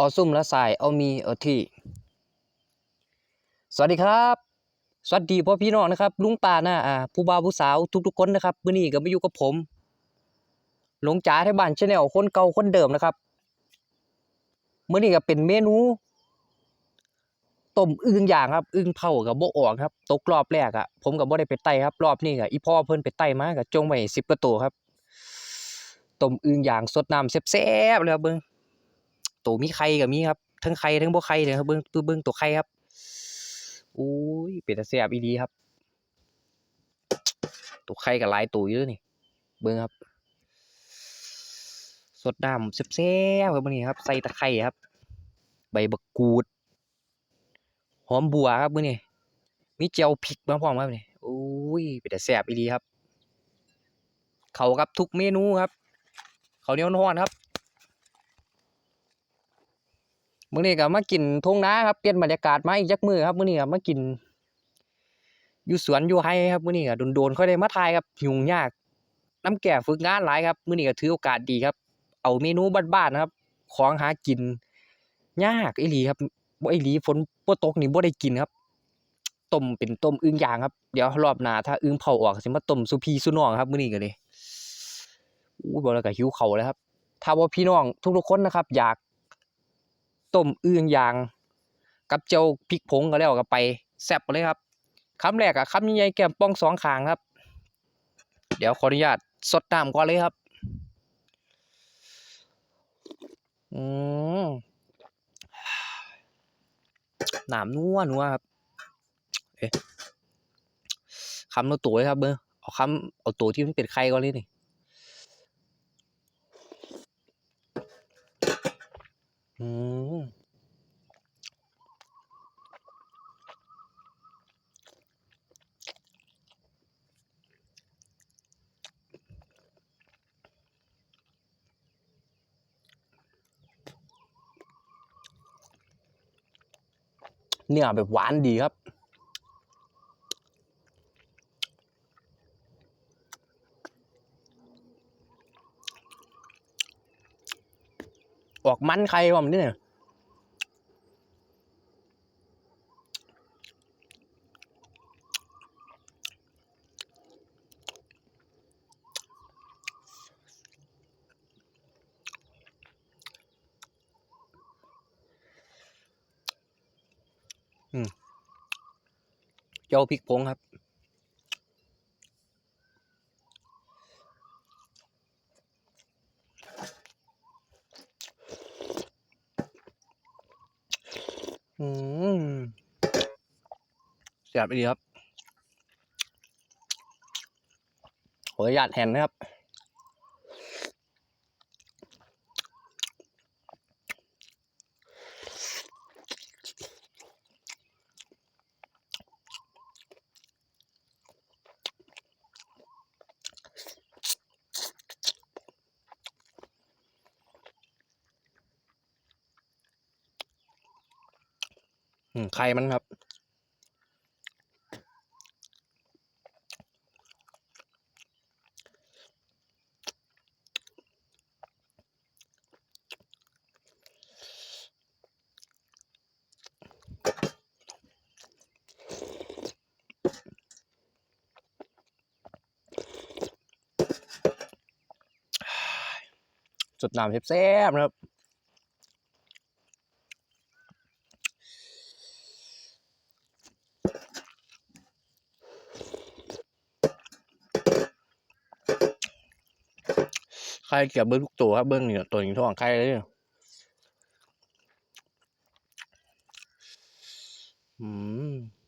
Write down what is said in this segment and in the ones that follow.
ออซุ่มและสายเอามีเอาที่ สวัสดีครับ สวัสดีพ่อพี่น้องนะครับ ลุงป้าน้าอาผู้บ่าวผู้สาวทุกๆคนนะครับมื้อนี้ก็มาอยู่กับผม หลงจ๋าที่บ้านชาแนลคนเก่าคนเดิมนะครับมื้อนี้ก็เป็นเมนูต้มอึ่งอย่างครับ อึ่งเผากับโบออกครับตกรอบแรกอะผมก็บ่ได้ไปไต่ครับ รอบนี้ก็อีพ่อเพิ่นไปไต่มาก็จงไว้10กว่าตัวครับต้มอึ่งอย่างสดน้ำแซ่บๆเลยครับเบิ่ง ตัวมีไข่ก็มีครับทั้งไข่ทั้งบ่ไข่เลยครับเบิ่งตัวเบิ่งตัวไข่ครับอุ้ยเป็นตาแซ่บอีหลีครับ ตัวไข่ก็หลายตัวอยู่เด้อนี่ เบิ่งครับ สดน้ำแซ่บๆครับมื้อนี้ครับ ใส่ตะไคร้ครับ ใบบักกูด หอมบัวครับมื้อนี้มีเจียวพริกมาพร้อมครับนี่อุ้ยเป็นตาแซ่บอีหลีครับ เข้ากับทุกเมนูครับ เขาเนียวร้อนครับ มื้อนี้ก็มากินทงนาครับเปลี่ยนบรรยากาศมาอีกจักมือครับมื้อนี้ก็มากินอยู่สวนอยู่ไร่ครับมื้อนี้ก็โดนๆค่อยได้มาถ่ายครับยุ่งยากน้ำแก่ฝึกงานหลายครับมื้อนี้ก็ถือโอกาสดีครับ เอาเมนูบ้านๆนะครับ ของหากิน ยากอีหลีครับบ่อีหลีฝนบ่ตกนี่บ่ได้กินครับต้มเป็นต้มอึ่งย่างครับเดี๋ยวรอบหน้าถ้าอึ่งเผาออกสิมาต้มสุพีสุน้องครับมื้อนี้ก็เลยอู้บอกแล้วก็หิวเข้าแล้วครับ ถ้าว่าพี่น้องทุกๆคนนะครับ อยาก ต้มอึ่งย่าง กับเจียวพริกผงก็แล้วก็ไปแซ่บเลยครับคำแรกอะคำใหญ่แก้มป้องสองขางครับ เดี๋ยวขออนุญาตสดน้ำก่อนเลยครับอืมน้ำนัวนัวครับเอ๊ะคำตัวตัวเลยครับเบอร์เอาคำเอาตัวที่มันเป็นไข่ก่อนเลยนี่ อืมเนี่ยแบบหวานดีครับ ออกมันไข่ผมนี่เนี่ยเจ้าพริกผงครับ อืม แซ่ดีครับขออนุญาตแทนนะครับไข่มันครับ สุดน้ำแซ่บๆนะครับไข่เกี่ยวเบิ้งทุกตัวครับเบิ้งเนี่ยตัวนี้ท้องไข่เลยเนี่ยอืม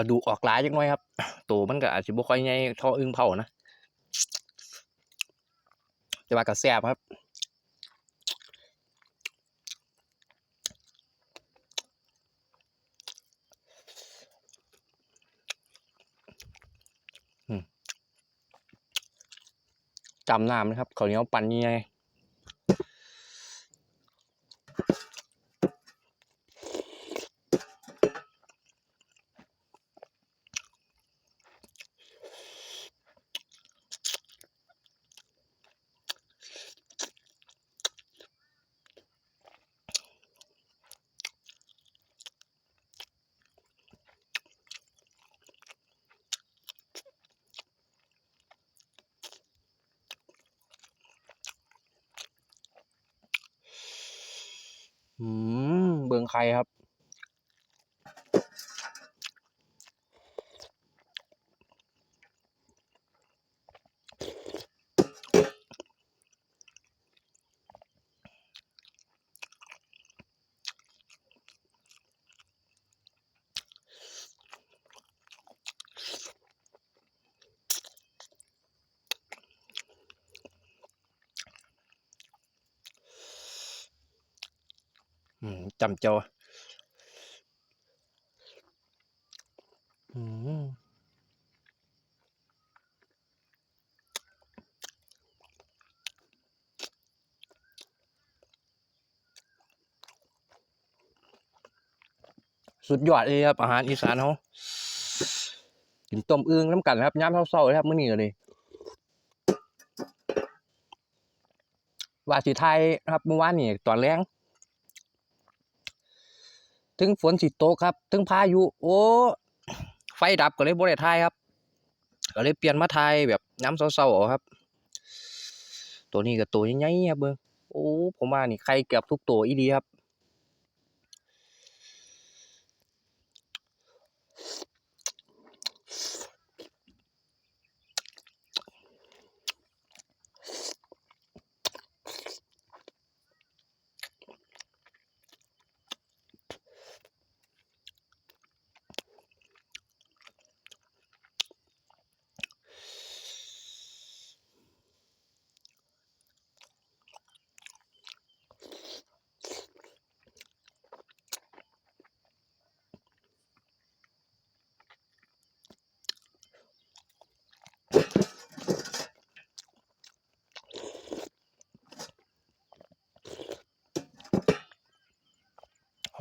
็ดูกออกหลายจักน่อยครับตัวมันก็อาจสิบ่ค่อยใหญ่เท่าอึ่งเผานะแต่ว่าก็แซ่บครับจำน้ำนะครับเขาเนี้ยวปั่นยังไง เบิงใครครับ จำเจ้าอืมสุดยอดเลยครับ อาหารอีสานเขากินต้มอึ่งน้ำกันครับย้ำเศร้าๆเลยครับมื้อนี้เลยว่าสิไทยครับเมื่อวานนี่ตอนแรง ถึงฝนสิตกครับ ถึงพายุโอ้ไฟดับก็เลยบ่ได้ทายครับ ก็เลยเปลี่ยนมาทายแบบน้ำเศร้าๆครับ ตัวนี้กับตัวใหญ่ๆครับเบิ่งโอ้ผมว่านี่ใครเกือบทุกตัวอีดีครับ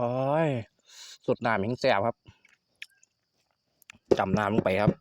โอ้ยสุดน้ำหิงแสบครับจำน้ำลงไปครับ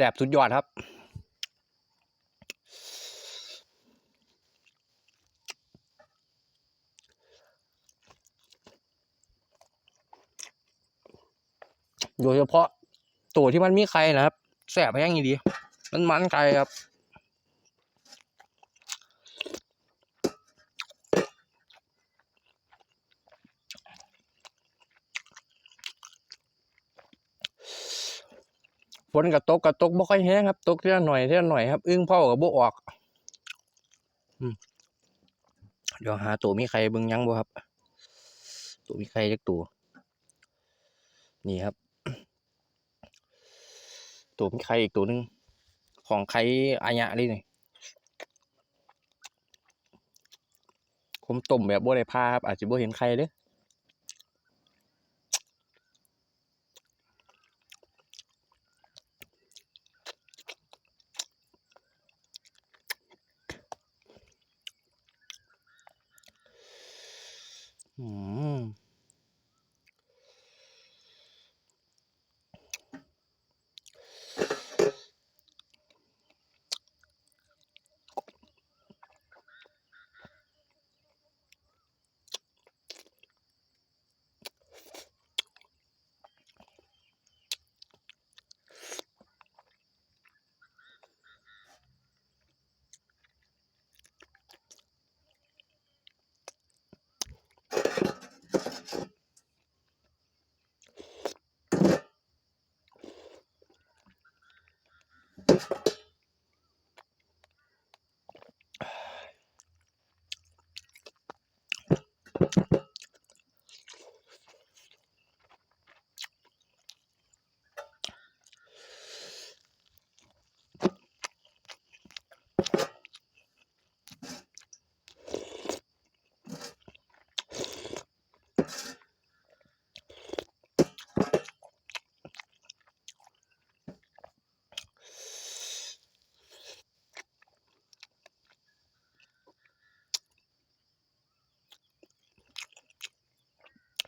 แสบสุดยอดครับ โดยเฉพาะตัวที่มันมีไข่นะครับ แสบแห้งอย่างดี มันมันไข่ครับ นกับตกกับตกบ่ค่อยแห้งครับ ตกเท่าหน่อยเท่าหน่อยครับ อึ้งเผากับบ่ออกอืมเดี๋ยวหาตัวมีใครเบิ่งยังบ่ครับ ตัวมีใครจักตัว นี่ครับ ตัวมีใครอีกตัวหนึง ของใครอายะเลยนี่ผมต้มแบบบ่ได้พาครับ อาจจะบ่เห็นใครเด้ออื Thank you.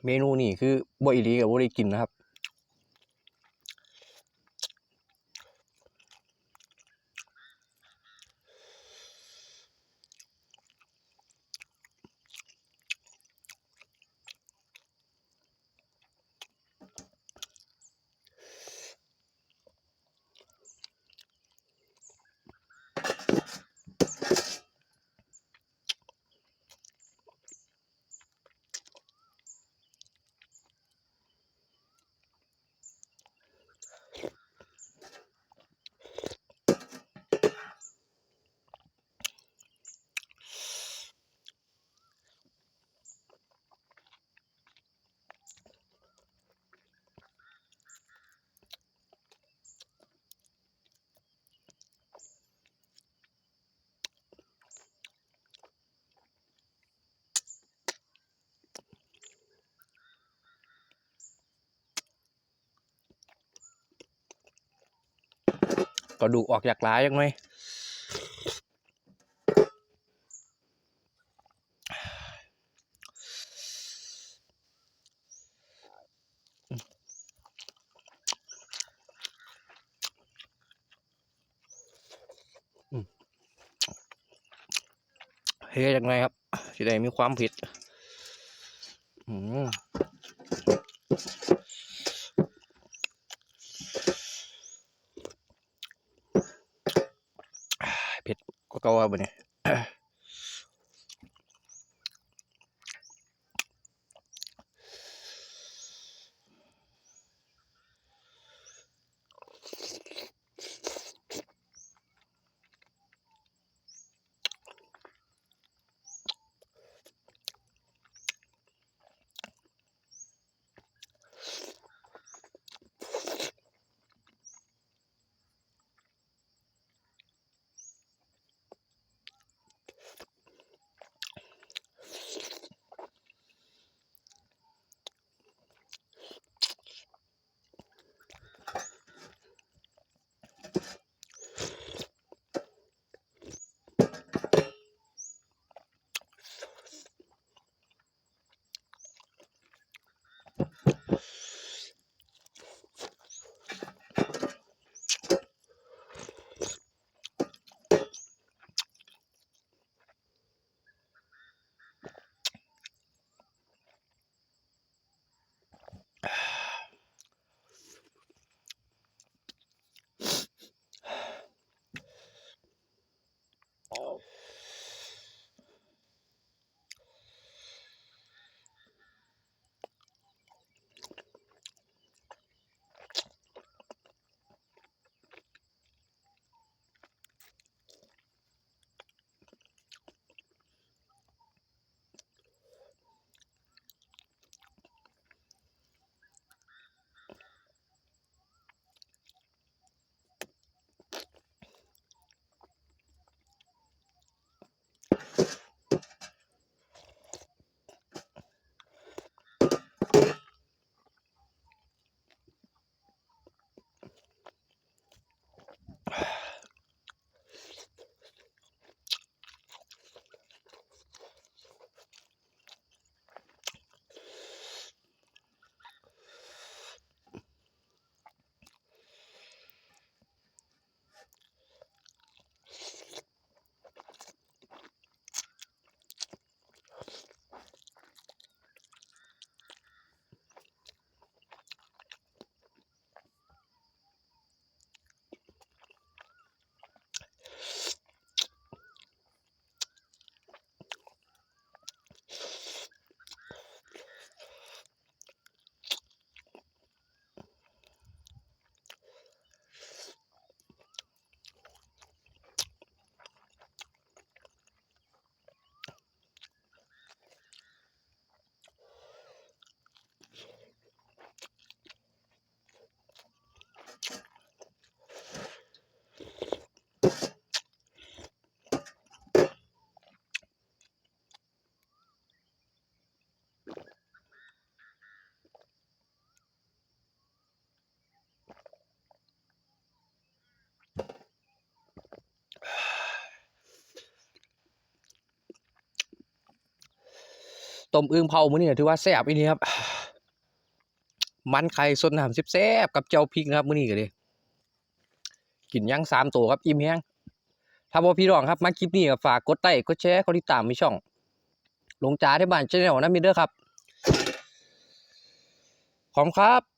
เมนูนี่คือบ่อีหลีกับบ่ได้กินนะครับ ก็ดูกออกจากหลายจังไหมอืมเฮ้ยจังไงครับสิได้มีความผิด อืมเผ็ดก็ เกาว่าบ่เนี่ย ต้มอึ่งเผามื้อนี้ถือว่าแซ่บอีนี่ครับ มันไข่สดน้ำแซ่บกับเจ้าพริกนะครับมื้อนี้ก็เด้กินยังสามตัวครับอิ่มแฮงถ้าบ่พี่น้องครับมาคลิปนี้ก็ฝากกดไลค์กดแชร์กดติดตามมีช่อง ลงจ๋าที่บ้านเจ๊แนวนะมิเด้อครับ ขอบคุณครับ